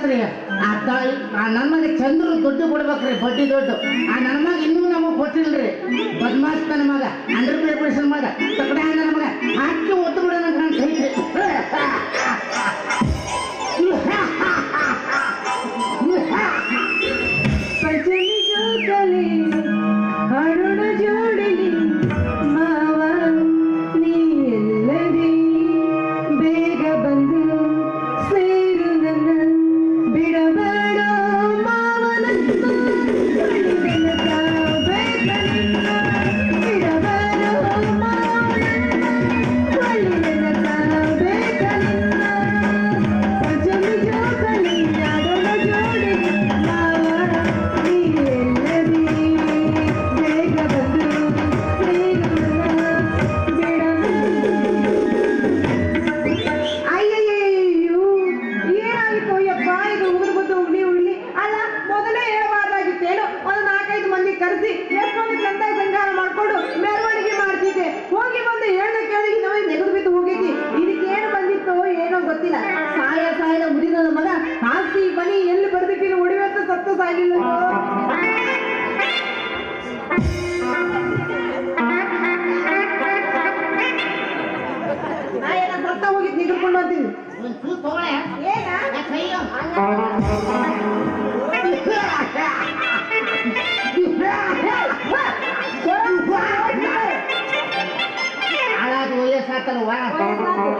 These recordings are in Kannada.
ಏನಾಗತ್ರಿ ಆ ತಾಯಿ, ಆ ನನ್ನ ಮಗ ಚಂದ್ರು ದುಡ್ಡು ಕೊಡ್ಬೇಕ್ರಿ, ಬಡ್ಡಿ ದುಡ್ಡು. ಆ ನನ್ನ ಮಗ ಇನ್ನೂ ನಮಗೆ ಕೊಟ್ಟಿಲ್ರಿ. ಬದ್ಮಾಸ್ ನನ್ನ ಮಗ ಅಂಡರ್ ಪ್ರಿಪರೇಷನ್ ಮಗ ತಕಡ ನನ್ನ ಮಗ, ಹಾಕಿ ಒತ್ತು ಬಿಡೋಣ ನೀ ಎಲ್ಲದಿ ಬೇಗ ಬಂದು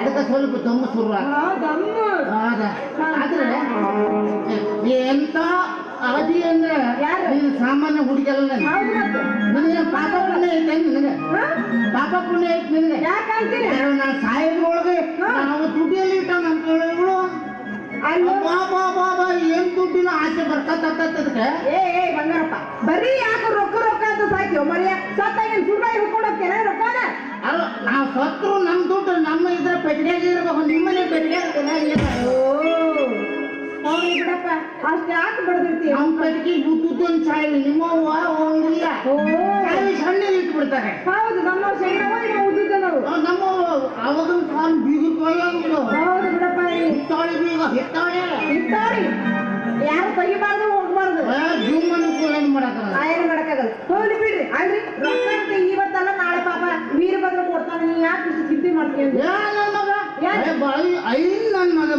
ಅದಕ್ಕೆ ಸ್ವಲ್ಪ ದಮ್ಮು ಶುರು ಆದ್ರೆ ಎಂತ ಅವಧಿ ಅಂದ್ರೆ? ನೀನು ಸಾಮಾನ್ಯ ಹುಡುಗಿಯಲ್ಲ ನನಗೆ ಪಾಪ ಪುಣ್ಯ ಐತೆ ನಿನಗೆ? ಪಾಪ ಪುಣ್ಯ ಐತೆ ನಿನಗೆ? ನಾ ನಾನು ಸಾಯಿದ್ರೊಳಗೆ ನಾವು ದುಡ್ಡಿಯಲ್ಲಿ ಇಟ್ಟ ನಮ್ಮ ಕೇಳಿಗಳು ಅಲ್ಲೋ ಬಾ ಬಾ ಬಾ ಬಾ ಏನ್ ದುಡ್ಡಿನ ಆಸೆ ಬರ್ತದಕ್ಕೆ ಏ ಏ ಬಂಗಾರಪ್ಪ ಬರೀ ಯಾಕೆ ರೊಕ್ಕ ರೊಕ್ಕ ಅಂತ ಸಾಯ್ತೀವ ಮರಿಯ? ಸತ್ತಾಗ ಸುಳ್ಳು ಹಿಡ್ಕೊಂಡು ಹೋಗ್ತೇನೆ ರೊಕ್ಕನ ಅಲ್ಲ ನಾವು ಸತ್ರು ನಮ್ಮ ದುಡ್ಡು ನಮ್ಮ ಇದ್ರ ಪೆಟ್ಟಿಗೆ ಇರ್ಬೇಕು ನಿಮ್ಮನೆ ಪೆಟ್ಟಿಗೆ ಓ ಹೋಗ್ಲಿ ಬಿಡಪ್ಪ ಅಷ್ಟು ಯಾಕೆ ನಮ್ಮ ಸಾಯಿಲಿ ನಿಮ್ಮ ಸಣ್ಣ ಇಟ್ಬಿಡ್ತಾರೆ. ಹೌದು ನಮ್ಮ ಉದ್ದಿದ್ದ ನಾವು. ನಮ್ಮ ಅವಾಗಿನ ಕಾಲ ಬೀಗ ಕೊಯ್ಯಂಗಿಲ್ಲ ಹೌದು ಬಿಡಪ್ಪ ಹಿತ್ತಾಳಿ ಬೀಗ ಹಿತ್ತಾಳಿ. ಯಾರು ತೆಗಿಬಾರ್ದು ಹೋಗ್ಬಾರ್ದು. ಜೀವನ ಏನು ಏನು ಮಾಡಕ್ಕಾಗಲ್ಲ. ಹೋಗ್ಲಿ ಬಿಡ್ರಿ ರೊಕ್ಕ ಇವತ್ತಲ್ಲ ನಾಳೆ ಪಾಪ ವೀರಭದ್ರ ಕೊಡ್ತಾನೆ ನೀ ಯಾಕೆ ಇಷ್ಟು ಚಿಂತೆ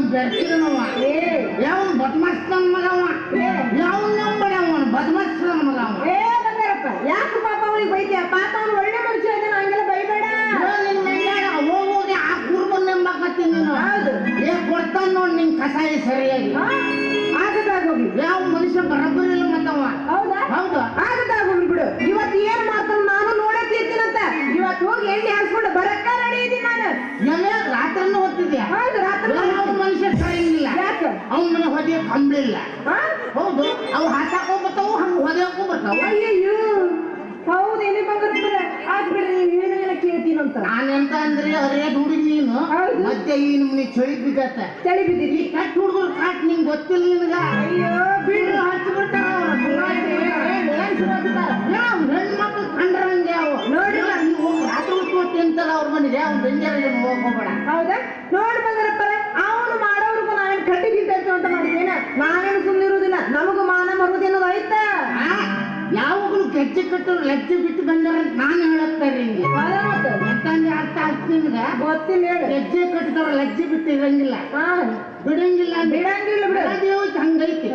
ಮಾಡ್ತೀಯ ನನ್ನ ಮಗ ಏ. ಯಾವ ಬದ್ಮಾಸ್ ನನ್ನ ಮಗ ಅವ ಏ. ಯಾವ ನಂಬಡಿ ಅವನ ಬದ್ಮಾಸ್ ನನ್ ಮಗ ಅವ ಏ ಬಂಗಾರಪ್ಪ ಯಾಕೆ ಪಾಪ ಅವನಿಗೆ ಬೈತೀಯ? ಪಾಪ ಅವನು ಒಳ್ಳೆ ಮನುಷ್ಯ ಇದ್ದಾನೆ ಹಂಗೆಲ್ಲ ಬೈಬೇಡ. ಹೋಗಿ ಆ ಕುರ್ಬನ್ ನಂಬಕತ್ತೀನಿ ನೀನು. ಏ ಕೊಡ್ತಾನ ನೋಡಿ ನಿನ್ ಕಸಾಯಿ ಸರಿಯಾಗಿ. ಹೌದು ರಾತ್ರಿ ಯಾವ ಮನುಷ್ಯ ಸರಿಯಿಲ್ಲ ಅವನ ಮನೆ ಹೊದಿಯ ಕಂಬ್ಳಿಲ್ಲ ಹಾ? ಹೌದು ಅವು ಹಾಕೋ ಬರ್ತಾವು ಹಂಗ ಹೊದಿಯಕ್ಕೂ ಬರ್ತಾವ ಅಯ್ಯಯ್ಯೋ ಹೌದೇನೆ ಬಂದ್ರೆ ಆಗ್ಬಿಡ್ರಿ ನೀವು ಏನೇನ ಕೇಳ್ತೀನಂತ ನಾನೆಂತ ಅಂದ್ರೆ ಅರೇ ಹುಡುಗಿ ನೀನು ಹೌದು. ಮತ್ತೆ ಈ ನಿಮ್ಗೆ ಚಳಿ ಬಿದ್ದತ್ತ ಚಳಿ ಬಿದ್ದಿರಿ ಕಟ್ ಹುಡುಗರು ಕಾಟ್ ನಿಂಗೆ ಗೊತ್ತಿಲ್ಲ ನಿನಗ ಅಯ್ಯೋ ಬಿಡ್ರಿ ಏನ್ ಶುರು ಆಗ್ಬಿಟ್ಟಾರ? ಹೆಣ್ಮಕ್ಳು ಕಂಡ್ರಂಗೆ ಅವು ನೋಡಿಲ್ಲ. ನೀವು ಅವ್ನು ಬೆಂಜಾರಿಗೆ ಹೋಗ್ಬೇಡ ಹೌದಾ? ನೋಡ್ ಬಂಗಾರಪ್ಪರ ಅವನು ಮಾಡೋರ್ಗು ನಾನು ಕಟ್ಟಿ ಬಿದ್ದೈತು ಅಂತ ಮಾಡಿದ್ದೇನ ನಾವೇನು ಸುಮ್ಮನಿರುವುದಿಲ್ಲ ನಮಗೂ ಮಾನ ಮರುದಿ ಅನ್ನೋದು ಆಯ್ತಾ ಯಾವಾಗಲೂ ಗೆಜ್ಜೆ ಕಟ್ಟು ಲಜ್ಜೆ ಬಿಟ್ಟು ಬಂದಾರ ನಾನು ಹೇಳತ್ತಾರೆ ಹಿಂಗೆ ಅದ ಮತ್ತೆ. ಎಂತಂದ್ರೆ ಅರ್ಥ ಆಗ್ತದೆ ಗೊತ್ತಿಲ್ಲ ಹೇಳಿ. ಗೆಜ್ಜೆ ಕಟ್ಟಿದವ್ರು ಲಜ್ಜೆ ಬಿಟ್ಟು ಇರಂಗಿಲ್ಲ. ಬಿಡಂಗಿಲ್ಲ ಬಿಡಂಗಿಲ್ಲ ಬಿಡು. ದೇವಕ್ಕೆ ಹಂಗೈತಿ.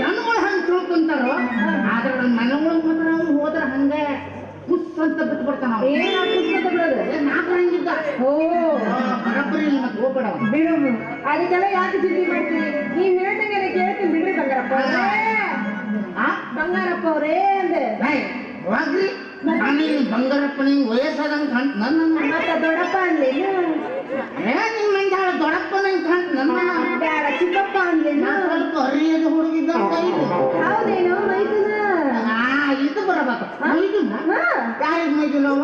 ಜನಗಳು ಹಂಗ ತಿಳ್ಕೊಂತಾರೋ? ಆದ್ರೆ ನನ್ನ ಮನೆಗಳು ಒಳಗೆ ಮಾತ್ರ ಅವ್ನು ಹೋದ್ರೆ ಹಂಗೆ. ಹುಸ್ ಅಂತ ಬಿಟ್ಟು ಬರ್ತಾನ ಅವ. ಏನ್ ಆಗ್ತದೆ ಬಿಡೋದು ಏ, ನಾಲ್ಕು ಹಂಗಿದ್ದ ಓ ಆ, ಬರಬ್ಬರಿ ಇಲ್ಲ ಮತ್ತೆ ಹೋಗ್ಬೇಡ ಅವ. ಬಿಡು ಅದಕ್ಕೆಲ್ಲ ಯಾಕೆ ಚಿಂತೆ ಮಾಡ್ತೀವಿ ನೀವ್ ಹೇಳ್ದಂಗೆ ಕೇಳ್ತೀನಿ ಬಿಡ್ರಿ ಬಂಗಾರಪ್ಪ ಅವ್ರೇ. ಆ? ಬಂಗಾರಪ್ಪ ಅವರೇ ಅಂದೆ ಏಯ್, ಹೋಗ್ರಿ ನಾನೇನು ಬಂಗಾರಪ್ಪ ನಿಂಗೆ ವಯಸ್ಸಾದಂಗೆ ಕಾಣ್ತ ನನ್ನ ಮತ್ತೆ ದೊಡ್ಡಪ್ಪ ಅಂದೇನು ಏ ನಿನ್ ಮಂದಿ ಹಾಳು ದೊಡ್ಡಪ್ಪ ನಂಗೆ ಕಾಣ್ತ ನನ್ನ ಬ್ಯಾಡ ಚಿಕ್ಕಪ್ಪ ಅಂದೇನು ನಾ ಸ್ವಲ್ಪ ಹರಿಯದ ಹುಡುಗಿದ್ದ ಇದು ಹೌದೇನೋ ಮೈದುನ ಆ ಇದು ಬರಬೇಕು ಮೈದುನ ಹಾ ಯಾರಿಗೆ ಮೈದುನವ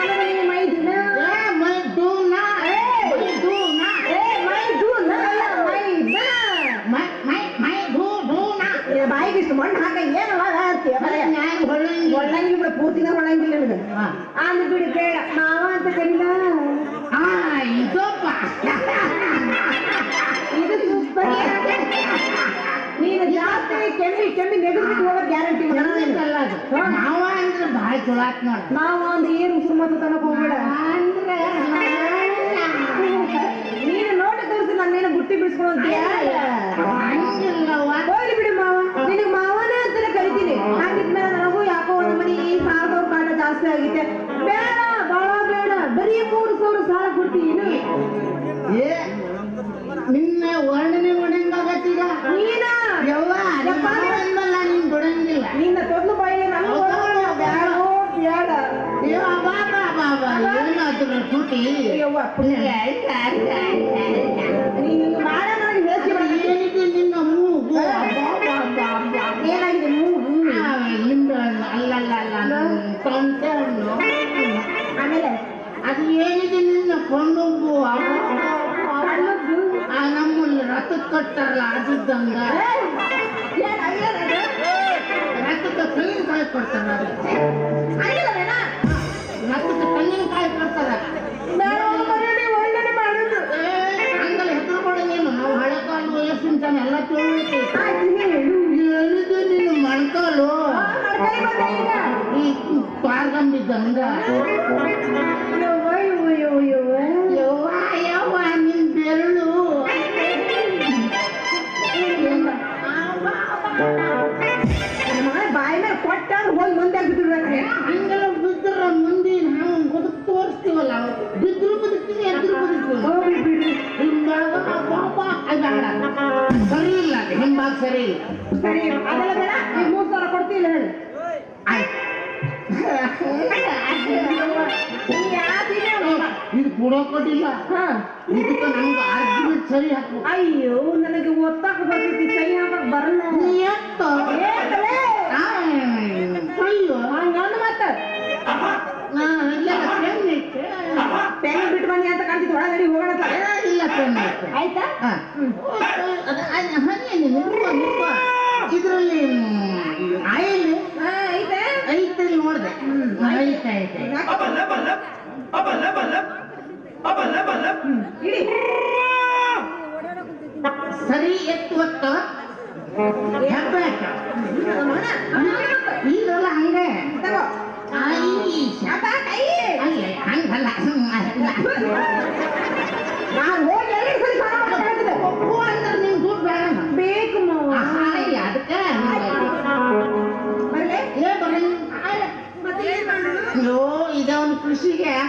ನನಗೆ ಮೈದುನ ಏ ಮೈದುನ ಏ. ಮೈದುನ ಏ ಮೈದುನ ಅಲ್ಲ ಮೈದುನ ಮೈ ಮೈ ಮೈದುನ ಏ, ಬಾಯಿಗೆ ಇಷ್ಟು ಮಣ್ಣು ಹಾಕ ಏನವ ಹೇಳ್ತೀಯ ಬರೇ ನಾನು ಹೊಳ್ಳಂಗಿ ಒಳ್ಳಂಗಿಲ್ಲ ಬಿಡು ಪೂರ್ತಿನ ಒಳ್ಳಂಗಿಲ್ಲ ನಿನಗೆ ಹಾ. ಅಂದ್ ಬಿಡು ಬೇಡ ಮಾವ ಅಂತ ಕರೀಲ ಆ ಇದಪ್ಪ ಇದು ಸೂಪರ್ ತೆಗೆದ್ಬಿಟ್ಟು ಹೋಗೋದ್ ಗ್ಯಾರಂಟಿ ಅಲ್ಲ ಅದು ಮಾವ ಅಂದ್ರೆ ಭಾಳ ಚಲೋ ಆತ್ ನೋಡ. ನಾವು ಒಂದು ಏನು ಉಸಿರು ಮಾತು ತನಕ ಹೋಗ್ಬೇಡ. ಅಂದ್ರೆ ನೀನು ನೋಡಿ ತೋರಿಸಿ ಗುಟ್ಟಿ ಬುಟ್ಟಿ ಬಿಡಿಸ್ಕೊಳ್ಳೋಂತೀಯ ಅಯ್ಯವ್ವ, ಪುಣ್ಯ. ನೀನು ಮಾಡ ನನಗೆ ಹೇಳ್ತೀಯ ಏನಿದೆ ನಿನ್ನ ಮೂಗು. ಏನಾಗಿದೆ ಅಲ್ಲಲ್ಲ ಅಲ್ಲ ಹಣ್ಣು ಆಮೇಲೆ ಅದು ಏನಿದೆ ನಿನ್ನ ಕೊಂಡುಂಬು. ಆ ನಮ್ಮಲ್ಲಿ ರಥಕ್ಕೆ ಕಟ್ಟಾರಲ್ಲ ಅದಿದ್ದಂಗ ಏನ್ ಈ ಪಾರ್ಗಂಬಿದ್ದಂಗ. ಯವ್ವ, ನಿನ್ ಬೆರಳು ನನ್ನ ಮಗನ ಬಾಯಿ ಮೇಲೆ ಕೊಟ್ಟ ಅಂದ್ರೆ ಹೋಗಿ ಮುಂದೆ ಆಗ್ಬಿಟ್ಟಿರ್ಬೇಕ್ರಿ. ಹಂಗೆಲ್ಲ ಬಿದ್ರ ಮುಂದೆ ನಾವು ಬದುಕು ತೋರಿಸ್ತೀವಲ್ಲ ಬಿದ್ರು ಎದ್ರು ಬದುಕ್ತೀವಿ ಬಿಡ್ರಿ. ಹಿಂಬಾಗ ಪಾಪ ಸರಿ ಇಲ್ಲ ಹಿಂಬಾಗ ಸರಿ ಇಲ್ಲ. ಸರಿ ಅದೆಲ್ಲ ಇದು ಇದಕ್ಕೆ ನಮ್ಗೆ ಸರಿ ಹಾಕು. ಅಯ್ಯೋ ನನಗೆ ಒತ್ತಾಕ ಬರ್ತೈತಿ ಕೈ ಹಾಕಕ್ ಬರಲ್ಲ. ಎತ್ತ? ಅಯ್ಯೋ. ಹಂಗಂದ್ ಮತ್ತ? ಪೆನ್ ಬಿಟ್ಟು ಬಂದಿ ಅಂತ ಕಾಣ್ತಿತ್ತು ಒಳ ನಡಿ ಹೋಗೋಣ ಇಲ್ಲ ಪೆನ್ ಆಯ್ತಾ? ಇದರಲ್ಲಿ ಆಯಿಲ್ ಐತಲ್ಲಿ ನೋಡಿದೆ ಐತೆ ಐತೆ ಇಡಿ ಸರಿ ಎತ್ತು ಒತ್ತ ಹೆಬ್ಬೆ ಹಾಕ. ನೋಡ ಇದ್ರಲ್ಲ ಹಂಗೆ ತಗೋ ಆಯಿಷ. ಅಪ್ಪ ಕೈ ಅಯ್ಯ, ಹಂಗಲ್ಲ ಹ್ಮ್, bersih ya.